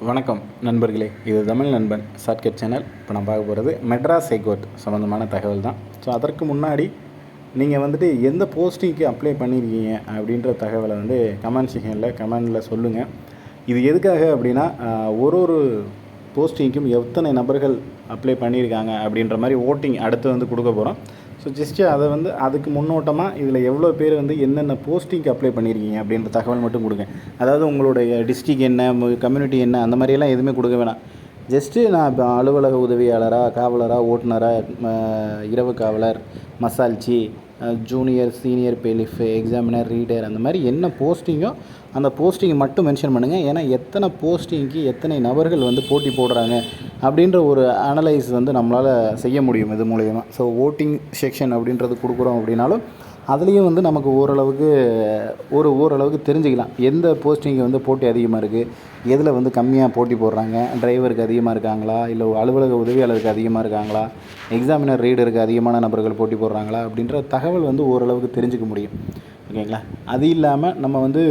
வணக்கம் நண்பர்களே இது தமிழ் நண்பன் ஷார்ட்கட் சேனல் இப்போ நான் பார்க்க போகிறது மெட்ராஸ் ஹைகோர்ட் சம்மந்தமான தகவல் தான். ஸோ அதற்கு முன்னாடி நீங்கள் வந்துட்டு எந்த போஸ்டிங்க்கு அப்ளை பண்ணியிருக்கீங்க அப்படின்ற தகவலை வந்து கமெண்ட் செக்ஷனில் கமெண்டில் சொல்லுங்கள் இது எதுக்காக அப்படின்னா ஒரு ஒரு போஸ்டிங்க்கும் எத்தனை நபர்கள் அப்ளை பண்ணியிருக்காங்க அப்படின்ற மாதிரி ஓட்டிங் அடுத்து வந்து கொடுக்க போகிறோம் ஸோ ஜஸ்ட்டு அதை வந்து அதுக்கு முன்னோட்டமாக இதில் எவ்வளோ பேர் வந்து என்னென்ன போஸ்டிங்க்கு அப்ளை பண்ணியிருக்கீங்க அப்படின்ற தகவல் மட்டும் கொடுங்க. அதாவது உங்களுடைய டிஸ்ட்ரிக் என்ன கம்யூனிட்டி என்ன அந்த மாதிரியெல்லாம் எதுவுமே கொடுக்க வேணாம். ஜஸ்ட்டு நான் இப்போ அலுவலக உதவியாளராக காவலராக ஓட்டுநராக இரவு காவலர் மசால்ச்சி junior senior bailiff examiner reader அந்த மாதிரி என்ன போஸ்டிங்கோ அந்த போஸ்டிங் மட்டும் மென்ஷன் பண்ணுங்கள் ஏன்னா எத்தனை போஸ்டிங்க்கு எத்தனை நபர்கள் வந்து போட்டி போடுறாங்க அப்படின்ற ஒரு அனலைஸ் வந்து நம்மளால் செய்ய முடியும் இது மூலயமா. ஸோ ஓட்டிங் செக்ஷன் அப்படின்றது கொடுக்குறோம் அப்படின்னாலும் அதுலேயும் வந்து நமக்கு ஓரளவுக்கு ஒரு ஓரளவுக்கு தெரிஞ்சுக்கலாம். எந்த போஸ்டிங்கு வந்து போட்டி அதிகமாக இருக்குது எதில் வந்து கம்மியாக போட்டி போடுறாங்க? டிரைவருக்கு அதிகமாக இருக்காங்களா? இல்லை அலுவலக உதவியாளருக்கு அதிகமாக இருக்காங்களா? எக்ஸாமினர் ரீடருக்கு அதிகமான நபர்கள் போட்டி போடுறாங்களா? அப்படின்ற தகவல் வந்து ஓரளவுக்கு தெரிஞ்சுக்க முடியும். ஓகேங்களா? அது இல்லாமல் நம்ம வந்து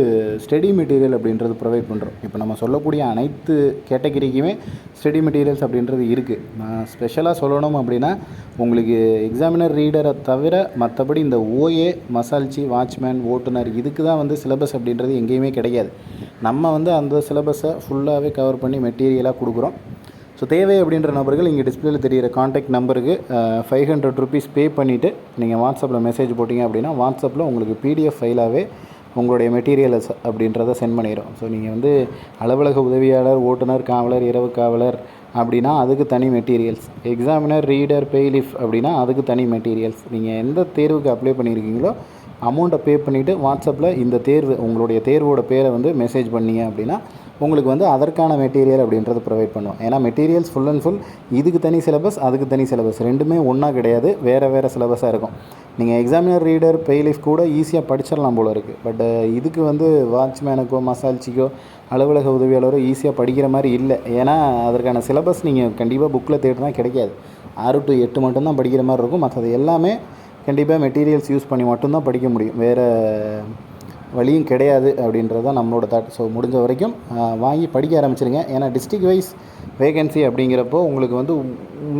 ஸ்டடி மெட்டீரியல் அப்படின்றது ப்ரொவைட் பண்ணுறோம் இப்போ நம்ம சொல்லக்கூடிய அனைத்து கேட்டகரிக்குமே ஸ்டடி மெட்டீரியல்ஸ் அப்படின்றது இருக்குது நான் ஸ்பெஷலாக சொல்லணும் அப்படின்னா உங்களுக்கு எக்ஸாமினர் ரீடரை தவிர மற்றபடி இந்த ஓஏ மசால்ச்சி வாட்ச்மேன் ஓட்டுநர் இதுக்கு தான் வந்து சிலபஸ் அப்படின்றது எங்கேயுமே கிடைக்காது நம்ம வந்து அந்த சிலபஸை ஃபுல்லாகவே கவர் பண்ணி மெட்டீரியலாக கொடுக்குறோம். ஸோ தேவை அப்படின்ற நபர்கள் இங்கே டிஸ்பிளேல தெரியிற காண்டாக்ட் நம்பருக்கு ஃபைவ் ஹண்ட்ரட் ருபீஸ் பே பண்ணிவிட்டு நீங்கள் வாட்ஸ்அப்பில் மெசேஜ் போட்டிங்க அப்படின்னா வாட்ஸ்அப்பில் உங்களுக்கு பிடிஎஃப் ஃபைலாகவே உங்களுடைய மெட்டீரியல்ஸ் அப்படின்றத சென்ட் பண்ணிடும் ஸோ நீங்கள் வந்து அலுவலக உதவியாளர் ஓட்டுநர் காவலர் இரவு காவலர் அப்படின்னா அதுக்கு தனி மெட்டீரியல்ஸ் எக்ஸாமினர் ரீடர் பெய்லிஃப் அப்படின்னா அதுக்கு தனி மெட்டீரியல்ஸ் நீங்கள் எந்த தேர்வுக்கு அப்ளை பண்ணியிருக்கீங்களோ அமௌண்ட்டை பே பண்ணிவிட்டு வாட்ஸ்அப்பில் இந்த தேர்வு உங்களுடைய தேர்வோட பேரை வந்து மெசேஜ் பண்ணீங்க அப்படின்னா உங்களுக்கு வந்து அதற்கான மெட்டீரியல் அப்படின்றது ப்ரொவைட் பண்ணுவோம் ஏன்னா மெட்டீரியல்ஸ் ஃபுல் அண்ட் ஃபுல் இதுக்கு தனி சிலபஸ் அதுக்கு தனி சிலபஸ் ரெண்டுமே ஒன்றா கிடையாது வேறு வேறு சிலபஸாக இருக்கும். நீங்கள் எக்ஸாமினர் ரீடர் பெய்லிஃப் கூட ஈஸியாக படிச்சிடலாம் போல் இருக்குது பட் இதுக்கு வந்து வாட்ச்மேனுக்கோ மசால்ச்சிக்கோ அலுவலக உதவியாளரோ ஈஸியாக படிக்கிற மாதிரி இல்லை. ஏன்னா அதற்கான சிலபஸ் நீங்கள் கண்டிப்பாக புக்கில் தேடினா கிடைக்காது. ஆறு டு எட்டு மட்டும்தான் படிக்கிற மாதிரி இருக்கும். மற்றது எல்லாமே கண்டிப்பாக மெட்டீரியல்ஸ் யூஸ் பண்ணி மட்டும்தான் படிக்க முடியும். வேறு வழியும் கிடையாது அப்படின்றது தான் நம்மளோட தாட் ஸோ முடிஞ்ச வரைக்கும் வாங்கி படிக்க ஆரம்பிச்சிருங்க. ஏன்னா டிஸ்ட்ரிக் வைஸ் வேகன்சி அப்படிங்கிறப்போ உங்களுக்கு வந்து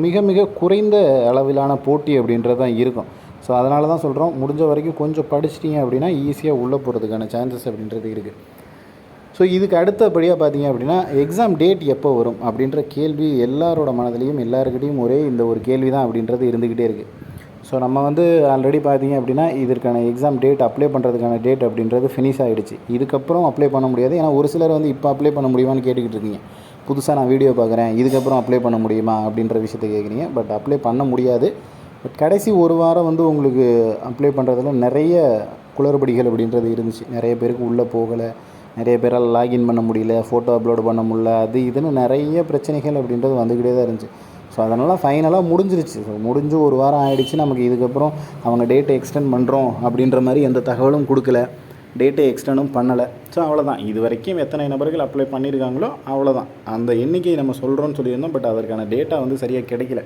மிக மிக குறைந்த அளவிலான போட்டி அப்படின்றது தான் இருக்கும். ஸோ அதனால தான் சொல்கிறோம் முடிஞ்ச வரைக்கும் கொஞ்சம் படிச்சிட்டிங்க அப்படின்னா ஈஸியாக உள்ளே போகிறதுக்கான சான்சஸ் அப்படின்றது இருக்குது ஸோ இதுக்கு அடுத்தபடியாக பார்த்தீங்க அப்படின்னா எக்ஸாம் டேட் எப்போ வரும் அப்படின்ற கேள்வி எல்லாரோட மனதிலையும் எல்லாருக்கிட்டையும் ஒரே இந்த ஒரு கேள்வி தான் அப்படின்றது இருந்துக்கிட்டே இருக்குது ஸோ நம்ம வந்து ஆல்ரெடி பார்த்தீங்க அப்படின்னா இதற்கான எக்ஸாம் டேட் அப்ளை பண்ணுறதுக்கான டேட் அப்படின்றது ஃபினிஷ் ஆகிடுச்சு இதுக்கப்புறம் அப்ளை பண்ண முடியாது. ஏன்னா ஒரு சிலர் வந்து இப்போ அப்ளை பண்ண முடியுமான்னு கேட்டுக்கிட்டு இருக்கீங்க. புதுசாக நான் வீடியோ பார்க்குறேன். இதுக்கப்புறம் அப்ளை பண்ண முடியுமா அப்படின்ற விஷயத்தை கேட்குறீங்க பட் அப்ளை பண்ண முடியாது. பட் கடைசி ஒரு வாரம் வந்து உங்களுக்கு அப்ளை பண்ணுறதுல நிறைய குளறுபடிகள் அப்படின்றது இருந்துச்சு. நிறைய பேருக்கு உள்ளே போகலை. நிறைய பேரால் லாகின் பண்ண முடியல. ஃபோட்டோ அப்லோடு பண்ண முடியல. அது இதுன்னு நிறைய பிரச்சனைகள் அப்படின்றது வந்துக்கிட்டே தான் இருந்துச்சு. ஸோ அதனால் ஃபைனலாக முடிஞ்சிருச்சு. ஸோ முடிஞ்சு ஒரு வாரம் ஆகிடுச்சு நமக்கு இதுக்கப்புறம் அவங்க டேட்டை எக்ஸ்டெண்ட் பண்ணுறோம் அப்படின்ற மாதிரி எந்த தகவலும் கொடுக்கல. டேட்டை எக்ஸ்டெண்டும் பண்ணலை. ஸோ அவ்வளோதான் இது வரைக்கும் எத்தனை நபர்கள் அப்ளை பண்ணியிருக்காங்களோ அவ்வளோதான் அந்த எண்ணிக்கை நம்ம சொல்கிறோன்னு சொல்லியிருந்தோம். பட் அதற்கான டேட்டா வந்து சரியாக கிடைக்கல.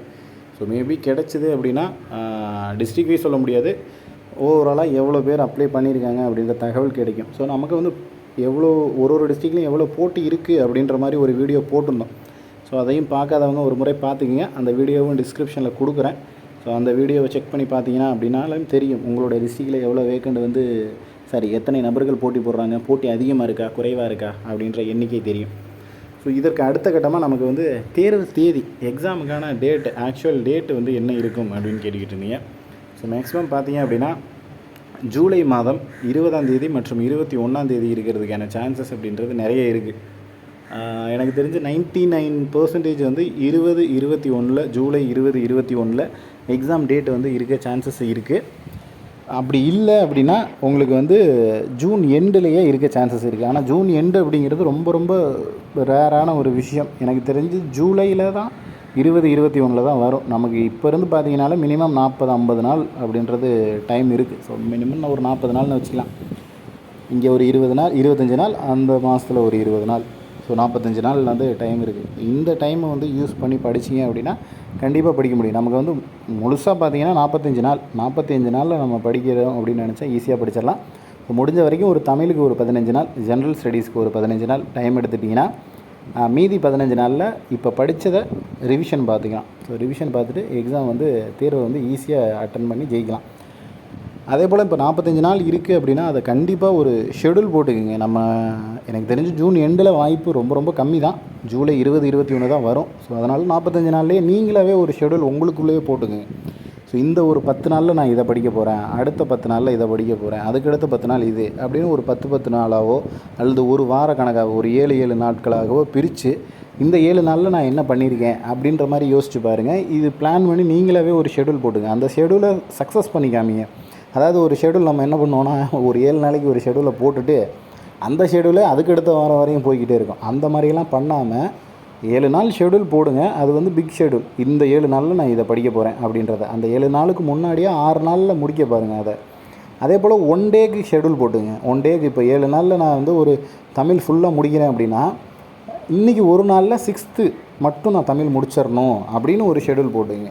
ஸோ மேபி கிடைச்சிது அப்படின்னா டிஸ்ட்ரிக் வைஸ் சொல்ல முடியாது. ஓவராலாக எவ்வளோ பேர் அப்ளை பண்ணியிருக்காங்க அப்படின்ற தகவல் கிடைக்கும். ஸோ நமக்கு வந்து எவ்வளோ ஒரு ஒரு டிஸ்ட்ரிக்ட்லையும் எவ்வளோ போட்டி இருக்குது அப்படின்ற மாதிரி ஒரு வீடியோ போட்டிருந்தோம். ஸோ அதையும் பார்க்காதவங்க ஒரு முறை பார்த்துக்கிங்க. அந்த வீடியோவும் டிஸ்கிரிப்ஷனில் கொடுக்குறேன். ஸோ அந்த வீடியோவை செக் பண்ணி பார்த்தீங்கன்னா அப்படின்னாலும் தெரியும். உங்களோட டிஸ்ட்ரிக்டில் எவ்வளோ வேக்கண்ட் வந்து சாரி எத்தனை நபர்கள் போட்டி போடுறாங்க போட்டி அதிகமாக இருக்கா குறைவாக இருக்கா அப்படின்ற எண்ணிக்கை தெரியும். ஸோ இதற்கு அடுத்த கட்டமாக நமக்கு வந்து தேர்வு தேதி எக்ஸாமுக்கான டேட் ஆக்சுவல் டேட்டு வந்து என்ன இருக்கும் அப்படின்னு கேட்டுக்கிட்டு இருந்தீங்க. ஸோ மேக்ஸிமம் பார்த்தீங்க அப்படின்னா ஜூலை மாதம் இருபதாம் தேதி மற்றும் இருபத்தி ஒன்றாம் தேதி இருக்கிறதுக்கான சான்சஸ் அப்படின்றது நிறைய இருக்குது எனக்கு தெரிஞ்சு நைன்ட்டி நைன் பர்சன்டேஜ் வந்து இருபது இருபத்தி ஒன்றில் ஜூலை இருபது இருபத்தி ஒன்றில் எக்ஸாம் டேட் வந்து இருக்க சான்சஸ் இருக்குது அப்படி இல்லை அப்படின்னா உங்களுக்கு வந்து ஜூன் எண்டுலேயே இருக்க சான்சஸ் இருக்குது ஆனால் ஜூன் எண்டு அப்படிங்கிறது ரொம்ப ரொம்ப ரேரான ஒரு விஷயம். எனக்கு தெரிஞ்சு ஜூலையில் தான் இருபது இருபத்தி ஒன்றில் தான் வரும். நமக்கு இப்போ இருந்து பார்த்தீங்கனாலும் மினிமம் நாற்பது ஐம்பது நாள் அப்படின்றது டைம் இருக்குது ஸோ மினிமம் ஒரு நாற்பது நாள்னு வச்சுக்கலாம். இங்கே ஒரு இருபது நாள் இருபத்தஞ்சி நாள் அந்த மாதத்தில் ஒரு இருபது நாள். ஸோ நாற்பத்தஞ்சு நாள் வந்து டைம் இருக்குது இந்த டைமை வந்து யூஸ் பண்ணி படிச்சீங்க அப்படின்னா கண்டிப்பாக படிக்க முடியும். நமக்கு வந்து முழுசாக பார்த்தீங்கன்னா நாற்பத்தஞ்சு நாள் நாற்பத்தஞ்சு நாளில் நம்ம படிக்கிறோம் அப்படின்னு நினச்சா ஈஸியாக படிச்சிடலாம். இப்போ முடிஞ்ச வரைக்கும் ஒரு தமிழுக்கு ஒரு பதினஞ்சு நாள் ஜென்ரல் ஸ்டடீஸ்க்கு ஒரு பதினஞ்சு நாள் டைம் எடுத்துட்டிங்கன்னா மீதி பதினஞ்சு நாளில் இப்போ படித்ததை ரிவிஷன் பார்த்துக்கலாம். ஸோ ரிவிஷன் பார்த்துட்டு எக்ஸாம் வந்து தேர்வை வந்து ஈஸியாக அட்டன் பண்ணி ஜெயிக்கலாம். அதே போல் இப்போ நாற்பத்தஞ்சு நாள் இருக்குது அப்படின்னா அதை கண்டிப்பாக ஒரு ஷெடியூல் போட்டுக்குங்க. நம்ம எனக்கு தெரிஞ்சு ஜூன் எண்டில் வாய்ப்பு ரொம்ப ரொம்ப கம்மி தான் ஜூலை இருபது இருபத்தி ஒன்று தான் வரும். ஸோ அதனால் நாற்பத்தஞ்சு நாள்லேயே நீங்களாகவே ஒரு ஷெடியூல் உங்களுக்குள்ளேயே போட்டுக்குங்க. ஸோ இந்த ஒரு பத்து நாளில் நான் இதை படிக்க போகிறேன் அடுத்த பத்து நாளில் இதை படிக்க போகிறேன் அதுக்கடுத்த பத்து நாள் இது அப்படின்னு ஒரு பத்து பத்து நாளாவோ அல்லது ஒரு வார கணக்காகவோ ஒரு ஏழு ஏழு நாட்களாகவோ பிரித்து இந்த ஏழு நாளில் நான் என்ன பண்ணியிருக்கேன் அப்படின்ற மாதிரி யோசிச்சு பாருங்கள் இது பிளான் பண்ணி நீங்களாவே ஒரு ஷெடியூல் போட்டுங்க அந்த ஷெடியூலை சக்ஸஸ் பண்ணிக்காமீங்க அதாவது ஒரு ஷெடியூல் நம்ம என்ன பண்ணுவோன்னா ஒரு ஏழு நாளைக்கு ஒரு ஷெடியூலை போட்டுட்டு அந்த ஷெடியூலே அதுக்கடுத்த வாரம் வரையும் போய்கிட்டே இருக்கும். அந்த மாதிரிலாம் பண்ணாமல் ஏழு நாள் ஷெடியூல் போடுங்க. அது வந்து பிக் ஷெடியூல் இந்த ஏழு நாளில் நான் இதை படிக்க போகிறேன் அப்படின்றத. அந்த ஏழு நாளுக்கு முன்னாடியே ஆறு நாளில் முடிக்க பாருங்கள் அதை. அதே போல் ஒன் டேக்கு ஷெடியூல் போட்டுங்க. ஒன் டேக்கு இப்போ ஏழு நாளில் நான் வந்து ஒரு தமிழ் ஃபுல்லாக முடிக்கிறேன் அப்படின்னா இன்றைக்கி ஒரு நாளில் சிக்ஸ்த்து மட்டும் நான் தமிழ் முடிச்சிடணும் அப்படின்னு ஒரு ஷெடியூல் போட்டுங்க.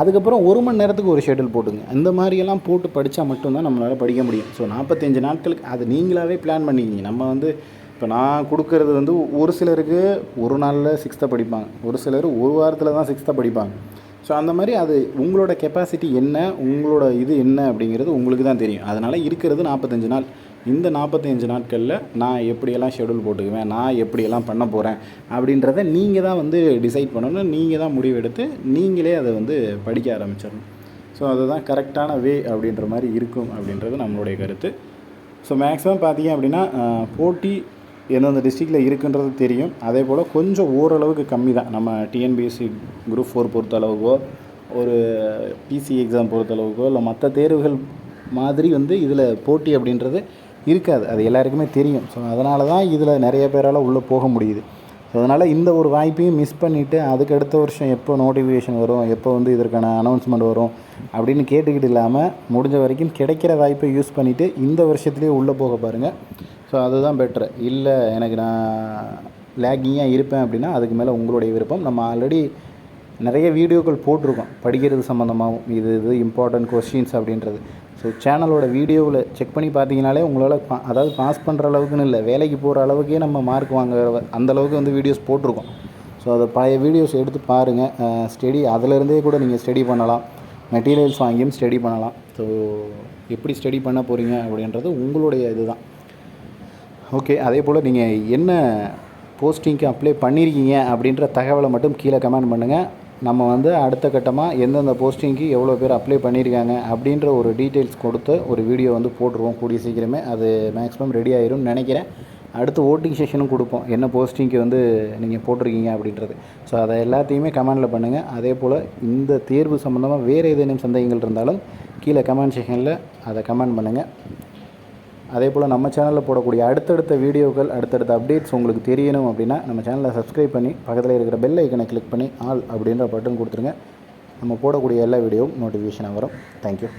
அதுக்கப்புறம் ஒரு மணி நேரத்துக்கு ஒரு ஷெடியூல் போட்டுங்க. இந்த மாதிரியெல்லாம் போட்டு படித்தா மட்டும்தான் நம்மளால் படிக்க முடியும். ஸோ நாற்பத்தஞ்சு நாட்களுக்கு அது நீங்களாகவே பிளான் பண்ணிக்கிங்க. நம்ம வந்து இப்போ நான் கொடுக்கறது வந்து ஒரு சிலருக்கு ஒரு நாளில் சிக்ஸ்த்தை படிப்பாங்க. ஒரு சிலர் ஒரு வாரத்தில் தான் சிக்ஸ்த்தை படிப்பாங்க. ஸோ அந்த மாதிரி அது உங்களோட கெப்பாசிட்டி என்ன உங்களோட இது என்ன அப்படிங்கிறது உங்களுக்கு தான் தெரியும். அதனால் இருக்கிறது நாற்பத்தஞ்சு நாள். இந்த நாற்பத்தஞ்சு நாட்களில் நான் எப்படியெல்லாம் ஷெடியூல் போட்டுக்குவேன் நான் எப்படியெல்லாம் பண்ண போகிறேன் அப்படின்றத நீங்கள் தான் வந்து டிசைட் பண்ணணும். நீங்கள் தான் முடிவெடுத்து நீங்களே அதை வந்து படிக்க ஆரம்பிச்சிடணும். ஸோ அதுதான் கரெக்டான வே அப்படின்ற மாதிரி இருக்கும் அப்படின்றது நம்மளுடைய கருத்து. ஸோ மேக்ஸிமம் பார்த்தீங்க அப்படின்னா போட்டி எந்தெந்த டிஸ்ட்ரிக்டில் இருக்குன்றது தெரியும். அதே போல் கொஞ்சம் ஓரளவுக்கு கம்மி தான். நம்ம டிஎன்பிஎஸ்சி குரூப் ஃபோர் பொறுத்த அளவுக்கோ ஒரு பிசி எக்ஸாம் பொறுத்த அளவுக்கோ இல்லை மற்ற தேர்வுகள் மாதிரி வந்து இதில் போட்டி அப்படின்றது இருக்காது. அது எல்லாருக்குமே தெரியும். ஸோ அதனால தான் இதில் நிறைய பேரால் உள்ளே போக முடியுது. ஸோ அதனால் இந்த ஒரு வாய்ப்பையும் மிஸ் பண்ணிவிட்டு அதுக்கு அடுத்த வருஷம் எப்போ நோட்டிஃபிகேஷன் வரும் எப்போ வந்து இதற்கான அனௌன்ஸ்மெண்ட் வரும் அப்படின்னு கேட்டுக்கிட்டு இல்லாமல் முடிஞ்ச வரைக்கும் கிடைக்கிற வாய்ப்பை யூஸ் பண்ணிவிட்டு இந்த வருஷத்துலேயே உள்ளே போக பாருங்கள் ஸோ அதுதான் பெட்ரு இல்லை எனக்கு நான் லேக்கிங்காக இருப்பேன் அப்படின்னா அதுக்கு மேலே உங்களுடைய விருப்பம். நம்ம ஆல்ரெடி நிறைய வீடியோக்கள் போட்டிருக்கோம். படிக்கிறது சம்மந்தமாகவும் இது இது இம்பார்ட்டன்ட் கொஸ்டின்ஸ் அப்படின்றது. ஸோ சேனலோட வீடியோவில் செக் பண்ணி பார்த்தீங்கனாலே உங்களால் பா அதாவது பாஸ் பண்ணுற அளவுக்குன்னு இல்லை வேலைக்கு போகிற அளவுக்கே நம்ம மார்க் வாங்குற அந்தளவுக்கு வந்து வீடியோஸ் போட்டிருக்கோம். ஸோ அதை பழைய வீடியோஸ் எடுத்து பாருங்கள் ஸ்டடி அதிலேருந்தே கூட நீங்கள் ஸ்டடி பண்ணலாம். மெட்டீரியல்ஸ் வாங்கியும் ஸ்டடி பண்ணலாம். ஸோ எப்படி ஸ்டடி பண்ண போகிறீங்க அப்படின்றது உங்களுடைய இதுதான். ஓகே அதே போல் நீங்கள் என்ன போஸ்டிங்க்கு அப்ளை பண்ணியிருக்கீங்க அப்படின்ற தகவலை மட்டும் கீழே கமெண்ட் பண்ணுங்கள் நம்ம வந்து அடுத்த கட்டமாக எந்தெந்த போஸ்டிங்க்கு எவ்வளோ பேர் அப்ளை பண்ணியிருக்காங்க அப்படின்ற ஒரு டீட்டெயில்ஸ் கொடுத்து ஒரு வீடியோ வந்து போட்டுருவோம் கூடிய சீக்கிரமே. அது மேக்ஸிமம் ரெடி ஆயிரும்னு நினைக்கிறேன். அடுத்து ஓட்டிங் செஷனும் கொடுப்போம். என்ன போஸ்டிங்க்கு வந்து நீங்கள் போட்டிருக்கீங்க அப்படின்றது. ஸோ அதை எல்லாத்தையுமே கமெண்டில் பண்ணுங்கள் அதே போல் இந்த தேர்வு சம்மந்தமாக வேறு ஏதேனும் சந்தேகங்கள் இருந்தாலும் கீழே கமெண்ட் செஷனில் அதை கமெண்ட் பண்ணுங்கள் அதே போல் நம்ம சேனலில் போடக்கூடிய அடுத்தடுத்த வீடியோக்கள் அடுத்தடுத்த அப்டேட்ஸ் உங்களுக்கு தெரியணும் அப்படின்னா நம்ம சேனலை சப்ஸ்கிரைப் பண்ணி பக்கத்தில் இருக்கிற பெல் ஐக்கனை கிளிக் பண்ணி ஆல் அப்படின்ற பட்டன் கொடுத்துருங்க. நம்ம போடக்கூடிய எல்லா வீடியோவும் நோட்டிஃபிகேஷனாக வரும். தேங்க்யூ